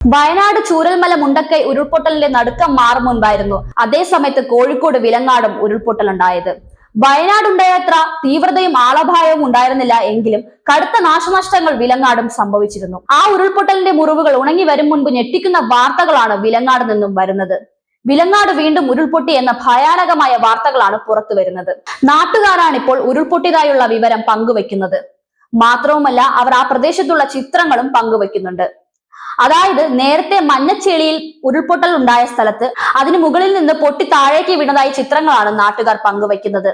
വയനാട് ചൂരൽമല മുണ്ടക്കൈ ഉരുൾപൊട്ടലിന്റെ നടുക്കം മാറും മുൻപായിരുന്നു. അതേസമയത്ത് കോഴിക്കോട് വിലങ്ങാടും ഉരുൾപൊട്ടലുണ്ടായത്. വയനാടുണ്ടായത്ര തീവ്രതയും ആളഭായവും ഉണ്ടായിരുന്നില്ല എങ്കിലും കടുത്ത നാശനഷ്ടങ്ങൾ വിലങ്ങാടും സംഭവിച്ചിരുന്നു. ആ ഉരുൾപൊട്ടലിന്റെ മുറിവുകൾ ഉണങ്ങി വരും മുൻപ് ഞെട്ടിക്കുന്ന വാർത്തകളാണ് വിലങ്ങാട് നിന്നും വരുന്നത്. വിലങ്ങാട് വീണ്ടും ഉരുൾപൊട്ടി എന്ന ഭയാനകമായ വാർത്തകളാണ് പുറത്തു വരുന്നത്. നാട്ടുകാരാണ് ഇപ്പോൾ ഉരുൾപൊട്ടിയതായുള്ള വിവരം പങ്കുവെക്കുന്നത് മാത്രവുമല്ല അവർ ആ പ്രദേശത്തുള്ള ചിത്രങ്ങളും പങ്കുവെക്കുന്നുണ്ട് അതായത് നേരത്തെ മഞ്ഞച്ചെളിയിൽ ഉരുൾപൊട്ടൽ ഉണ്ടായ സ്ഥലത്ത് അതിന് മുകളിൽ നിന്ന് പൊട്ടി താഴേക്ക് വീണതായി ചിത്രങ്ങളാണ് നാട്ടുകാർ പങ്കുവയ്ക്കുന്നത്.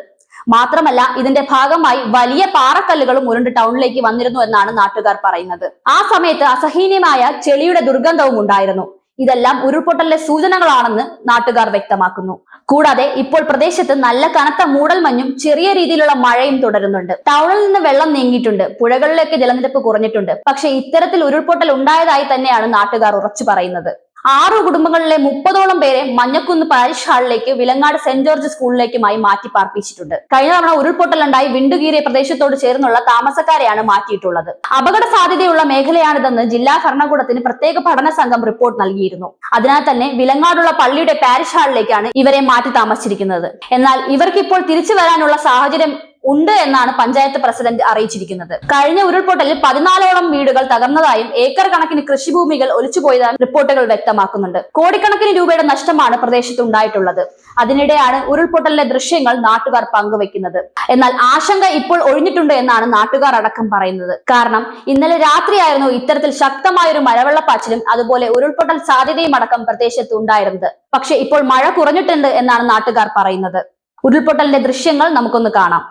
മാത്രമല്ല ഇതിന്റെ ഭാഗമായി വലിയ പാറക്കല്ലുകളും ഉരുണ്ട് ടൗണിലേക്ക് വന്നിരുന്നു എന്നാണ് നാട്ടുകാർ പറയുന്നത്. ആ സമയത്ത് അസഹനീയമായ ചെളിയുടെ ദുർഗന്ധവും ഉണ്ടായിരുന്നു. ഇതെല്ലാം ഉരുൾപൊട്ടലിലെ സൂചനകളാണെന്ന് നാട്ടുകാർ വ്യക്തമാക്കുന്നു. കൂടാതെ ഇപ്പോൾ പ്രദേശത്ത് നല്ല കനത്ത മൂടൽമഞ്ഞും ചെറിയ രീതിയിലുള്ള മഴയും തുടരുന്നുണ്ട്. ടൗണിൽ നിന്ന് വെള്ളം നീങ്ങിയിട്ടുണ്ട്. പുഴകളിലേക്ക് ജലനിരപ്പ് കുറഞ്ഞിട്ടുണ്ട്. പക്ഷേ ഇത്തരത്തിൽ ഉരുൾപൊട്ടൽ ഉണ്ടായതായി തന്നെയാണ് നാട്ടുകാർ ഉറച്ചു പറയുന്നത്. ആറു കുടുംബങ്ങളിലെ മുപ്പതോളം പേരെ മഞ്ഞക്കുന്ന് പാരിഷ് ഹാളിലേക്ക് വിലങ്ങാട് സെന്റ് ജോർജ് സ്കൂളിലേക്കുമായി മാറ്റി പാർപ്പിച്ചിട്ടുണ്ട്. കഴിഞ്ഞ തവണ ഉരുൾപൊട്ടലുണ്ടായി വിണ്ടുകീറിയ പ്രദേശത്തോട് ചേർന്നുള്ള താമസക്കാരെയാണ് മാറ്റിയിട്ടുള്ളത്. അപകട സാധ്യതയുള്ള മേഖലയാണിതെന്ന് ജില്ലാ ഭരണകൂടത്തിന് പ്രത്യേക പഠന സംഘം റിപ്പോർട്ട് നൽകിയിരുന്നു. അതിനാൽ തന്നെ വിലങ്ങാടുള്ള പള്ളിയുടെ പാരിഷ് ഹാളിലേക്കാണ് ഇവരെ മാറ്റി താമസിച്ചിരിക്കുന്നത്. എന്നാൽ ഇവർക്കിപ്പോൾ തിരിച്ചു വരാനുള്ള സാഹചര്യം ഉണ്ട് എന്നാണ് പഞ്ചായത്ത് പ്രസിഡന്റ് അറിയിച്ചിരിക്കുന്നത്. കഴിഞ്ഞ ഉരുൾപൊട്ടലിൽ പതിനാലോളം വീടുകൾ തകർന്നതായും ഏക്കർ കണക്കിന് കൃഷിഭൂമികൾ ഒലിച്ചുപോയതായും റിപ്പോർട്ടുകൾ വ്യക്തമാക്കുന്നുണ്ട്. കോടിക്കണക്കിന് രൂപയുടെ നഷ്ടമാണ് പ്രദേശത്ത് ഉണ്ടായിട്ടുള്ളത്. അതിനിടെയാണ് ഉരുൾപൊട്ടലിലെ ദൃശ്യങ്ങൾ നാട്ടുകാർ പങ്കുവെക്കുന്നത്. എന്നാൽ ആശങ്ക ഇപ്പോൾ ഒഴിഞ്ഞിട്ടുണ്ട് എന്നാണ് നാട്ടുകാർ അടക്കം പറയുന്നത്. കാരണം ഇന്നലെ രാത്രിയായിരുന്നു ഇത്തരത്തിൽ ശക്തമായ ഒരു മഴവെള്ളപ്പാച്ചിലും അതുപോലെ ഉരുൾപൊട്ടൽ സാധ്യതയും അടക്കം പ്രദേശത്ത് ഉണ്ടായിരുന്നത്. പക്ഷെ ഇപ്പോൾ മഴ കുറഞ്ഞിട്ടുണ്ട് എന്നാണ് നാട്ടുകാർ പറയുന്നത്. ഉരുൾപൊട്ടലിന്റെ ദൃശ്യങ്ങൾ നമുക്കൊന്ന് കാണാം.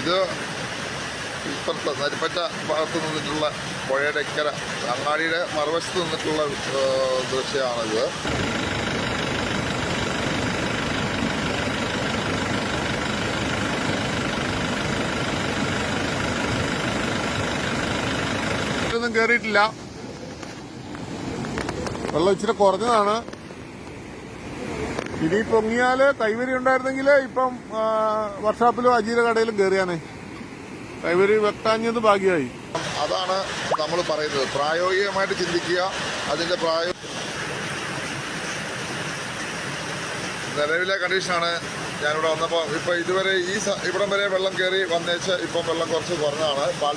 ഇത് ഇപ്പുറത്ത് നരിപ്പറ്റ ഭാഗത്ത് നിന്നിട്ടുള്ള പുഴയുടെ ഇക്കര അങ്ങാടിയുടെ മറുവശത്ത് നിന്നിട്ടുള്ള ദൃശ്യമാണിത്. ഒന്നും കയറിയിട്ടില്ല വെള്ളം ഇച്ചിരി കുറഞ്ഞതാണ്. ഇനി പൊങ്ങിയാൽ കൈവരി ഉണ്ടായിരുന്നെങ്കിൽ ഇപ്പം വർഷാപ്പിലും അജീര കടയിലും കയറിയാണേ കൈവരി വെക്കാഞ്ഞത് ഭാഗ്യമായി അതാണ് നമ്മൾ പറയുന്നത്. പ്രായോഗികമായിട്ട് ചിന്തിക്കുക. അതിന്റെ പ്രായോ നിലവിലെ കണ്ടീഷനാണ് ഞാനിവിടെ വന്നപ്പോൾ ഇപ്പൊ ഇതുവരെ ഈ ഇവിടം വരെ വെള്ളം കയറി വന്നേച്ച് ഇപ്പം വെള്ളം കുറച്ച് കുറഞ്ഞാണ് പാൽ